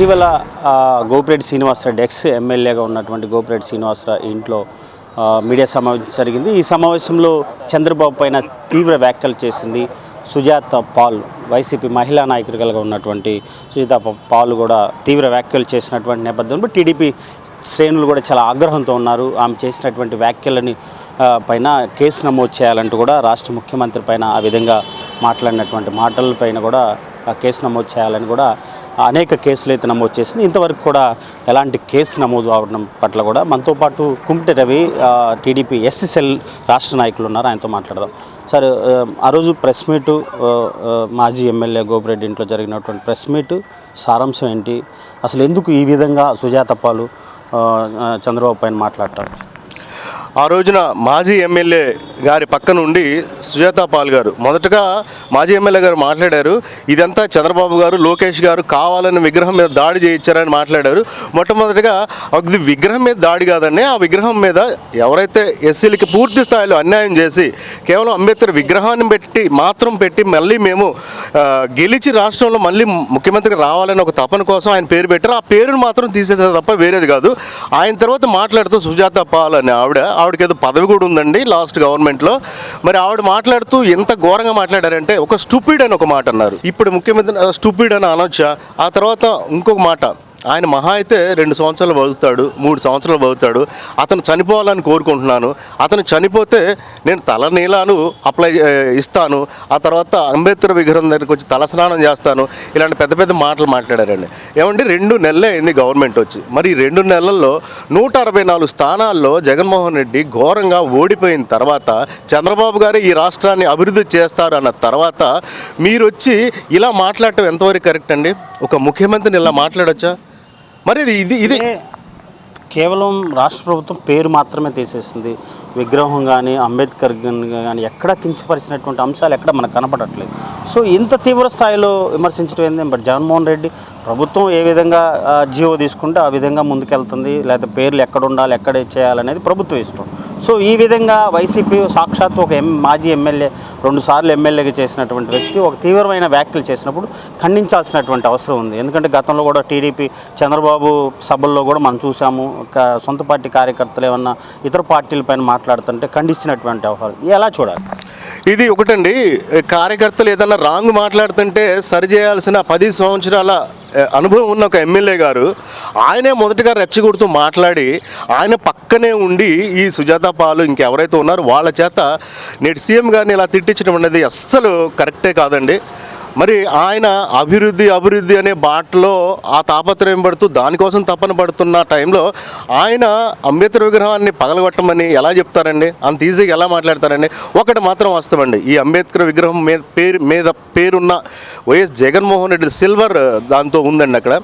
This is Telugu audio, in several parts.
ఇటీవల గోపిరెడ్డి శ్రీనివాసరెడ్డి ఎక్స్ ఎమ్మెల్యేగా ఉన్నటువంటి గోపిరెడ్డి శ్రీనివాసరావు ఇంట్లో మీడియా సమావేశం జరిగింది. ఈ సమావేశంలో చంద్రబాబు పైన తీవ్ర వ్యాఖ్యలు చేసింది సుజాత పాల్. వైసీపీ మహిళా నాయకులుగా ఉన్నటువంటి సుజాత పాల్ కూడా తీవ్ర వ్యాఖ్యలు చేసినటువంటి నేపథ్యంలో టీడీపీ శ్రేణులు కూడా చాలా ఆగ్రహంతో ఉన్నారు. ఆమె చేసినటువంటి వ్యాఖ్యలని పైన కేసు నమోదు చేయాలంటూ కూడా రాష్ట్ర ముఖ్యమంత్రి పైన ఆ విధంగా మాట్లాడినటువంటి మాటలపైన కూడా కేసు నమోదు చేయాలని కూడా అనేక కేసులు అయితే నమోదు చేసింది. ఇంతవరకు కూడా ఎలాంటి కేసు నమోదు అవడం పట్ల కూడా మనతో పాటు కుమిటి రవి టీడీపీ ఎస్ఎస్ఎల్ రాష్ట్ర నాయకులు ఉన్నారు. ఆయనతో మాట్లాడదాం. సార్ ఆ, రోజు ప్రెస్ మీటు మాజీ ఎమ్మెల్యే గోపిరెడ్డి ఇంట్లో జరిగినటువంటి ప్రెస్ మీటు సారాంశం ఏంటి? అసలు ఎందుకు ఈ విధంగా సుజాత పాలు చంద్రబాబు పైన మాట్లాడతారు? ఆ రోజున మాజీ ఎమ్మెల్యే గారి పక్క నుండి సుజాత పాల్ గారు మొదటగా మాజీ ఎమ్మెల్యే గారు మాట్లాడారు. ఇదంతా చంద్రబాబు గారు లోకేష్ గారు కావాలని విగ్రహం మీద దాడి చేయించారని మాట్లాడారు. మొట్టమొదటిగా అది విగ్రహం మీద దాడి కాదండి ఆ విగ్రహం మీద ఎవరైతే ఎస్సీలకి పూర్తి స్థాయిలో అన్యాయం చేసి కేవలం అంబేద్కర్ విగ్రహాన్ని పెట్టి మాత్రం పెట్టి మళ్ళీ మేము గెలిచి రాష్ట్రంలో మళ్ళీ ముఖ్యమంత్రి రావాలని ఒక తపన కోసం ఆయన పేరు పెట్టారు. ఆ పేరును మాత్రం తీసేసారు తప్ప వేరేది కాదు. ఆయన తర్వాత మాట్లాడుతూ సుజాత పాల్ అనే ఆవిడ ఆవిడకి ఏదో పదవి కూడా ఉందండి లాస్ట్ గవర్నమెంట్లో. మరి ఆవిడ మాట్లాడుతూ ఎంత ఘోరంగా మాట్లాడారంటే ఒక స్టూపిడ్ అని ఒక మాట అన్నారు. ఇప్పుడు ముఖ్యమంత్రి స్టూపిడ్ అని అనొచ్చా? ఆ తర్వాత ఇంకొక మాట. ఆయన మహా అయితే రెండు సంవత్సరాలు బతుకుతాడు మూడు సంవత్సరాలు బతుకుతాడు అతను చనిపోవాలని కోరుకుంటున్నాను. అతను చనిపోతే నేను తల నీలాను అప్లై ఇస్తాను. ఆ తర్వాత అంబేద్కర్ విగ్రహం దగ్గరికి వచ్చి తలస్నానం చేస్తాను. ఇలాంటి పెద్ద పెద్ద మాటలు మాట్లాడారండి. ఏమండి రెండు నెలలే అయింది గవర్నమెంట్ వచ్చి. మరి రెండు నెలల్లో నూట అరవై నాలుగు స్థానాల్లో జగన్మోహన్ రెడ్డి ఘోరంగా ఓడిపోయిన తర్వాత చంద్రబాబు గారు ఈ రాష్ట్రాన్ని అభివృద్ధి చేస్తారు అన్న తర్వాత మీరు వచ్చి ఇలా మాట్లాడటం ఎంతవరకు కరెక్ట్ అండి? ఒక ముఖ్యమంత్రిని ఇలా మాట్లాడొచ్చా? మరి ఇది ఇది కేవలం రాష్ట్ర ప్రభుత్వం పేరు మాత్రమే తీసేసింది. విగ్రహం కానీ అంబేద్కర్ కానీ ఎక్కడ కించపరిచినటువంటి అంశాలు ఎక్కడ మనకు కనపడట్లేదు. సో ఇంత తీవ్ర స్థాయిలో విమర్శించడం ఏంది? బట్ జగన్మోహన్ రెడ్డి ప్రభుత్వం ఏ విధంగా ఆ, జీవో తీసుకుంటే ఆ విధంగా ముందుకెళ్తుంది? లేకపోతే పేర్లు ఎక్కడ ఉండాలి ఎక్కడ చేయాలనేది ప్రభుత్వం ఇష్టం. సో ఈ విధంగా వైసీపీ సాక్షాత్ ఒక ఎం మాజీ ఎమ్మెల్యే రెండు సార్లు ఎమ్మెల్యేగా చేసినటువంటి వ్యక్తి ఒక తీవ్రమైన వ్యాఖ్యలు చేసినప్పుడు ఖండించాల్సినటువంటి అవసరం ఉంది. ఎందుకంటే గతంలో కూడా టీడీపీ చంద్రబాబు సభల్లో కూడా మనం చూసాము. సొంత పార్టీ కార్యకర్తలు ఏమన్నా ఇతర పార్టీల పైన మాట్లాడుతుంటే ఖండించినటువంటి వ్యవహారం ఎలా చూడాలి? ఇది ఒకటండి కార్యకర్తలు ఏదైనా రాంగ్ మాట్లాడుతుంటే సరిచేయాల్సిన పది సంవత్సరాల అనుభవం ఉన్న ఒక ఎమ్మెల్యే గారు ఆయనే మొదటగా రెచ్చగొడుతూ మాట్లాడి ఆయన పక్కనే ఉండి ఈ సుజాత పాలు ఇంకెవరైతే ఉన్నారో వాళ్ళ చేత నేటి సీఎం గారిని ఇలా తిట్టించడం అనేది అస్సలు కరెక్టే కాదండి. మరి ఆయన అభివృద్ధి అభివృద్ధి అనే బాటలో ఆ తాపత్రయం పడుతూ దానికోసం తపన పడుతున్న టైంలో ఆయన అంబేద్కర్ విగ్రహాన్ని పగలగొట్టమని ఎలా చెప్తారండి? అంత ఈజీగా ఎలా మాట్లాడతారండి? ఒకటి మాత్రం వాస్తవండి. ఈ అంబేద్కర్ విగ్రహం మీద పేరు మీద పేరున్న వైఎస్ జగన్మోహన్ రెడ్డి సిల్వర్ దాంతో ఉందండి అక్కడ.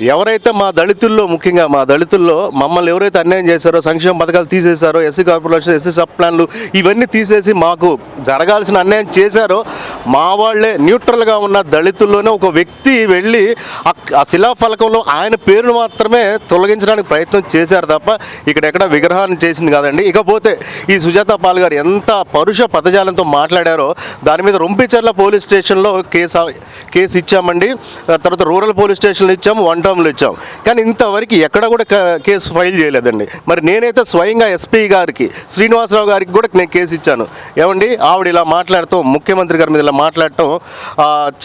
ఎవరైతే మా దళితుల్లో ముఖ్యంగా మా దళితుల్లో మమ్మల్ని ఎవరైతే అన్యాయం చేశారో సంక్షేమ పథకాలు తీసేశారో ఎస్సీ కార్పొరేషన్ ఎస్సీ సబ్ ప్లాన్లు ఇవన్నీ తీసేసి మాకు జరగాల్సిన అన్యాయం చేశారో మా వాళ్ళే న్యూట్రల్గా ఉన్న దళితుల్లోనే ఒక వ్యక్తి వెళ్ళి ఆ- శిలాఫలకంలో ఆయన పేరును మాత్రమే తొలగించడానికి ప్రయత్నం చేశారు తప్ప ఇక్కడెక్కడ విగ్రహాన్ని చేసింది కాదండి. ఇకపోతే ఈ సుజాత పాల్ గారు ఎంత పరుష పదజాలంతో మాట్లాడారో దాని మీద రొంపిచర్ల పోలీస్ స్టేషన్లో కేసు కేసు ఇచ్చామండి. తర్వాత రూరల్ పోలీస్ స్టేషన్లో ఇచ్చాము. వన్ టౌన్లో ఇచ్చాం. కానీ ఇంతవరకు ఎక్కడ కూడా కేసు ఫైల్ చేయలేదండి. మరి నేనైతే స్వయంగా ఎస్పీ గారికి శ్రీనివాసరావు గారికి కూడా నేను కేసు ఇచ్చాను. ఏమండి? ఆవిడ ఇలా మాట్లాడటం ముఖ్యమంత్రి గారి మీద ఇలా మాట్లాడటం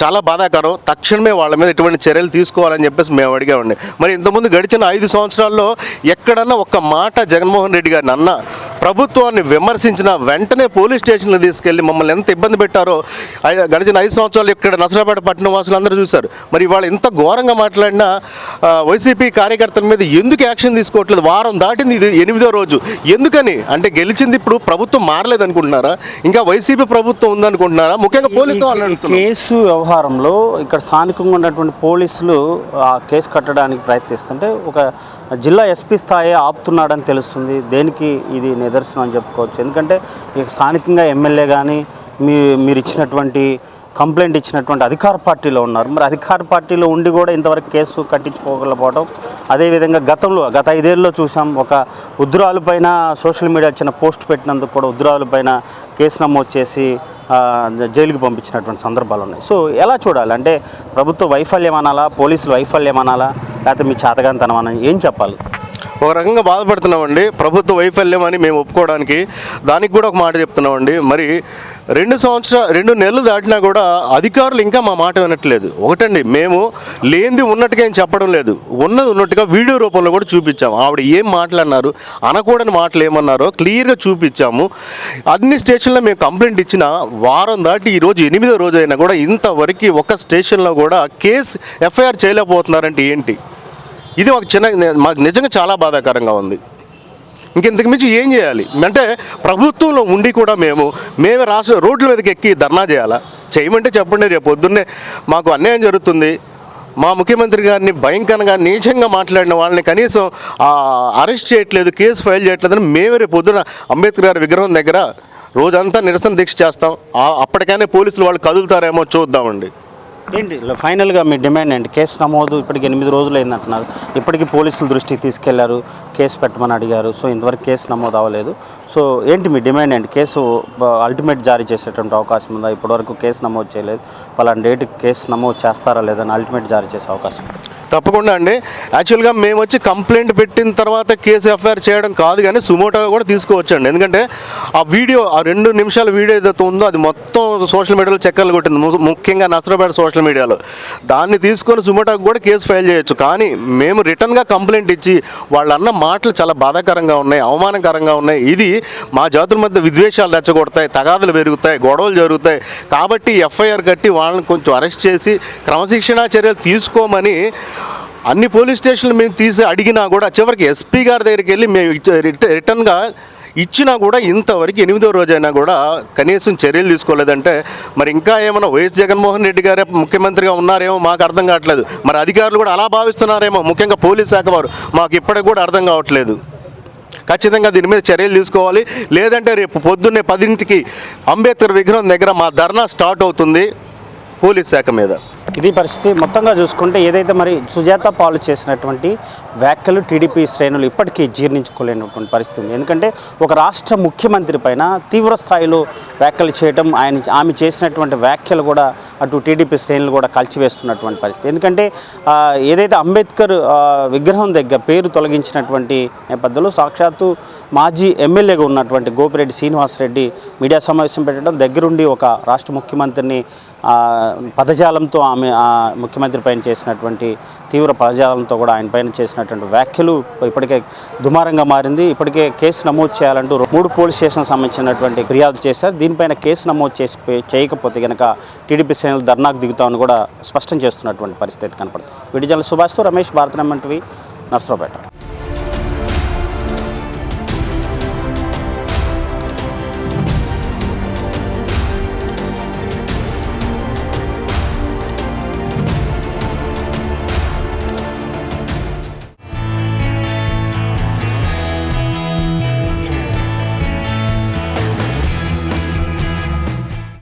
చాలా బాధాకరం. తక్షణమే వాళ్ళ మీద ఎటువంటి చర్యలు తీసుకోవాలని చెప్పేసి మేము అడిగామండి. మరి ఇంతకుముందు గడిచిన ఐదు సంవత్సరాల్లో ఎక్కడన్నా ఒక్క మాట జగన్మోహన్ రెడ్డి గారిని అన్న ప్రభుత్వాన్ని విమర్శించిన వెంటనే పోలీస్ స్టేషన్లో తీసుకెళ్ళి మమ్మల్ని ఎంత ఇబ్బంది పెట్టారో గడిచిన ఐదు సంవత్సరాలు ఇక్కడ నసరాపేట పట్టణం వాసులు అందరూ చూశారు. మరి ఇవాళ ఇంత ఘోరంగా మాట్లాడినా వైసీపీ కార్యకర్తల మీద ఎందుకు యాక్షన్ తీసుకోవట్లేదు? వారం దాటింది ఇది ఎనిమిదో రోజు. ఎందుకని? అంటే గెలిచింది ఇప్పుడు ప్రభుత్వం మారలేదు అనుకుంటున్నారా? ఇంకా వైసీపీ ప్రభుత్వం ఉందనుకుంటున్నారా? ముఖ్యంగా అడుగుతున్నాం. కేసు వ్యవహారంలో ఇక్కడ స్థానికంగా ఉన్నటువంటి పోలీసులు ఆ కేసు కట్టడానికి ప్రయత్నిస్తుంటే ఒక జిల్లా ఎస్పీ స్థాయి ఆపుతున్నాడని తెలుస్తుంది. దేనికి ఇది నిదర్శనం అని చెప్పుకోవచ్చు. ఎందుకంటే ఇక స్థానికంగా ఎమ్మెల్యే కానీ మీ మీరు ఇచ్చినటువంటి కంప్లైంట్ ఇచ్చినటువంటి అధికార పార్టీలో ఉన్నారు. మరి అధికార పార్టీలో ఉండి కూడా ఇంతవరకు కేసు కట్టించుకోగలపోవడం అదేవిధంగా గతంలో గత ఐదేళ్ళలో చూసాం ఒక ఉద్రాలపైన సోషల్ మీడియా చిన్న పోస్ట్ పెట్టినందుకు కూడా ఉద్రాలపైన కేసు నమోదు చేసి జైలుకి పంపించినటువంటి సందర్భాలు ఉన్నాయి. సో ఎలా చూడాలి? అంటే ప్రభుత్వ వైఫల్యం అనాలా? పోలీసులు వైఫల్యం అనాలా? లేకపోతే మీ చేతగానితనం అని ఏం చెప్పాలి? ఒక రకంగా బాధపడుతున్నామండి. ప్రభుత్వ వైఫల్యం అని మేము ఒప్పుకోవడానికి దానికి కూడా ఒక మాట చెప్తున్నామండి. మరి రెండు సంవత్సరాలు రెండు నెలలు దాటినా కూడా అధికారులు ఇంకా మా మాట వినట్లేదు. ఒకటండి మేము లేనిది ఉన్నట్టుగా ఏం చెప్పడం లేదు. ఉన్నది ఉన్నట్టుగా వీడియో రూపంలో కూడా చూపించాము. ఆవిడ ఏం మాట్లాడినారు అనకూడని మాటలు ఏమన్నారో క్లియర్గా చూపించాము. అన్ని స్టేషన్లో మేము కంప్లైంట్ ఇచ్చిన వారం దాటి ఈరోజు ఎనిమిదో రోజు అయినా కూడా ఇంతవరకు ఒక స్టేషన్లో కూడా కేసు ఎఫ్ఐఆర్ చేయలేకపోతున్నారంటే ఏంటి? ఇది మాకు చిన్న మాకు నిజంగా చాలా బాధాకరంగా ఉంది. ఇంకెంతకు మించి ఏం చేయాలి? అంటే ప్రభుత్వంలో ఉండి కూడా మేము మేమే రాష్ట్ర రోడ్ల మీదకి ఎక్కి ధర్నా చేయాలా? చేయమంటే చెప్పండి రేపు పొద్దున్నే మాకు అన్యాయం జరుగుతుంది. మా ముఖ్యమంత్రి గారిని భయంకరంగా నీచంగా మాట్లాడిన వాళ్ళని కనీసం అరెస్ట్ చేయట్లేదు కేసు ఫైల్ చేయట్లేదని మేమే రేపు పొద్దున అంబేద్కర్ గారి విగ్రహం దగ్గర రోజంతా నిరసన దీక్ష చేస్తాం. ఆ- అప్పటికైనా పోలీసులు వాళ్ళు కదులుతారేమో చూద్దామండి. ఏంటి? ఫైనల్గా మీ డిమాండ్ ఏంటి? కేసు నమోదు ఇప్పటికి ఎనిమిది రోజులు అయిందంటున్నారు. ఇప్పటికీ పోలీసుల దృష్టికి తీసుకెళ్ళారు. కేసు పెట్టమని అడిగారు. సో ఇంతవరకు కేసు నమోదు అవ్వలేదు. సో ఏంటి మీ డిమాండ్ ఏంటి? కేసు అల్టిమేట్ జారీ చేసేటువంటి అవకాశం ఉందా? ఇప్పటివరకు కేసు నమోదు చేయలేదు. పలానా డేట్ కేసు నమోదు చేస్తారా లేదని అల్టిమేట్ జారీ చేసే అవకాశం తప్పకుండా అండి. యాక్చువల్గా మేము వచ్చి కంప్లైంట్ పెట్టిన తర్వాత కేసు ఎఫ్ఐఆర్ చేయడం కాదు కానీ సుమోటోగా కూడా తీసుకోవచ్చండి. ఎందుకంటే ఆ వీడియో ఆ రెండు నిమిషాల వీడియో ఏదైతే ఉందో అది మొత్తం సోషల్ మీడియాలో చక్కర్లు కొట్టింది. ము- ముఖ్యంగా నసరపేట సోషల్ మీడియాలో. దాన్ని తీసుకొని సుమోటోకి కూడా కేసు ఫైల్ చేయొచ్చు. కానీ మేము రిటర్న్గా కంప్లైంట్ ఇచ్చి వాళ్ళన్న మాటలు చాలా బాధాకరంగా ఉన్నాయి అవమానకరంగా ఉన్నాయి. ఇది మా జాతుల మధ్య విద్వేషాలు రెచ్చగొడతాయి తగాదులు పెరుగుతాయి గొడవలు జరుగుతాయి. కాబట్టి ఎఫ్ఐఆర్ కట్టి వాళ్ళని కొంచెం అరెస్ట్ చేసి క్రమశిక్షణా చర్యలు తీసుకోమని అన్ని పోలీస్ స్టేషన్లు మేము తీసి అడిగినా కూడా చివరికి ఎస్పీ గారి దగ్గరికి వెళ్ళి మేము రిటర్న్గా ఇచ్చినా కూడా ఇంతవరకు ఎనిమిదో రోజైనా కూడా కనీసం చర్యలు తీసుకోలేదంటే మరి ఇంకా ఏమైనా వైఎస్ జగన్మోహన్ రెడ్డి గారే ముఖ్యమంత్రిగా ఉన్నారేమో మాకు అర్థం కావట్లేదు. మరి అధికారులు కూడా అలా భావిస్తున్నారేమో ముఖ్యంగా పోలీస్ శాఖ వారు. మాకు ఇప్పటికి కూడా అర్థం కావట్లేదు. ఖచ్చితంగా దీని మీద చర్యలు తీసుకోవాలి. లేదంటే రేపు పొద్దున్నే పదింటికి అంబేద్కర్ విగ్రహం దగ్గర మా ధర్నా స్టార్ట్ అవుతుంది పోలీస్ శాఖ మీద. ఇది పరిస్థితి మొత్తంగా చూసుకుంటే ఏదైతే మరి సుజాత పాలు చేసినటువంటి వ్యాఖ్యలు టీడీపీ శ్రేణులు ఇప్పటికీ జీర్ణించుకోలేనటువంటి పరిస్థితి ఉంది. ఎందుకంటే ఒక రాష్ట్ర ముఖ్యమంత్రి పైన తీవ్ర స్థాయిలో వ్యాఖ్యలు చేయడం ఆయన ఆమె చేసినటువంటి వ్యాఖ్యలు కూడా అటు టీడీపీ శ్రేణులు కూడా కలిచివేస్తున్నటువంటి పరిస్థితి. ఎందుకంటే ఏదైతే అంబేద్కర్ విగ్రహం దగ్గర పేరు తొలగించినటువంటి నేపథ్యంలో సాక్షాత్తు మాజీ ఎమ్మెల్యేగా ఉన్నటువంటి గోపిరెడ్డి శ్రీనివాసరెడ్డి మీడియా సమావేశం పెట్టడం దగ్గరుండి ఒక రాష్ట్ర ముఖ్యమంత్రిని పదజాలంతో ఆమె ముఖ్యమంత్రి పైన చేసినటువంటి తీవ్ర పదజాలంతో కూడా ఆయన పైన చేసినటువంటి వ్యాఖ్యలు ఇప్పటికే దుమారంగా మారింది. ఇప్పటికే కేసు నమోదు చేయాలంటూ మూడు పోలీస్ స్టేషన్ సంబంధించినటువంటి ఫిర్యాదు చేశారు. దీనిపైన కేసు నమోదు చేసి చేయకపోతే కనుక టీడీపీ శ్రేణులు ధర్నాకు దిగుతామని కూడా స్పష్టం చేస్తున్నటువంటి పరిస్థితి కనపడుతుంది. విడిజల సుభాష్తో రమేష్ భారతనమ్మంటివి నర్సరావుపేట.